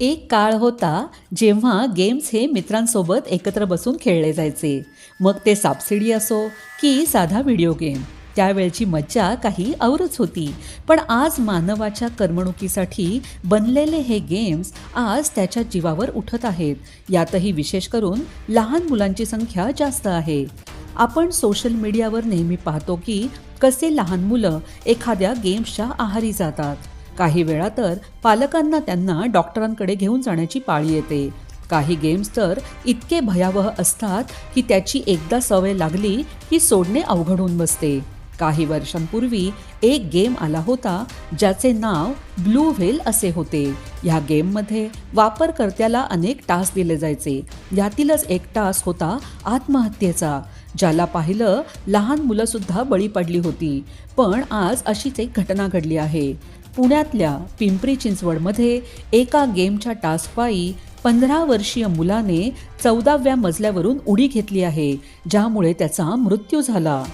एक काळ होता जेव्हा गेम्स हे मित्रांसोबत एकत्र बसून खेळले जायचे. मग ते सापसिडी असो की साधा व्हिडिओ गेम त्यावेळची मज्जा काही औरच होती. पण आज मानवाच्या करमणुकीसाठी बनलेले हे गेम्स आज त्याच्या जीवावर उठत आहेत. यातही विशेष करून लहान मुलांची संख्या जास्त आहे. आपण सोशल मीडियावर नेहमी पाहतो की कसे लहान मुलं एखाद्या गेम्सच्या आहारी जातात. काही वेळा तर पालकांना त्यांना डॉक्टरांकडे घेऊन जाण्याची पाळी येते. काही गेम्स तर इतके भयावह असतात की त्याची एकदा सवय लागली की सोडणे अवघड होऊन बसते. काही वर्षांपूर्वी एक गेम आला होता ज्याचे नाव ब्लू व्हेल असे होते. ह्या गेममध्ये वापरकर्त्याला अनेक टास्क दिले जायचे. यातीलच एक टास्क होता आत्महत्येचा ज्याला पाहिलं लहान मुलंसुद्धा बळी पडली होती. पण आज अशीच एक घटना घडली आहे. पुण्यातल्या पिंपरी चिंचवडमध्ये एका गेमच्या टास्कपायी पंधरा वर्षीय मुलाने चौदाव्या मजल्यावरून उडी घेतली आहे ज्यामुळे त्याचा मृत्यू झाला.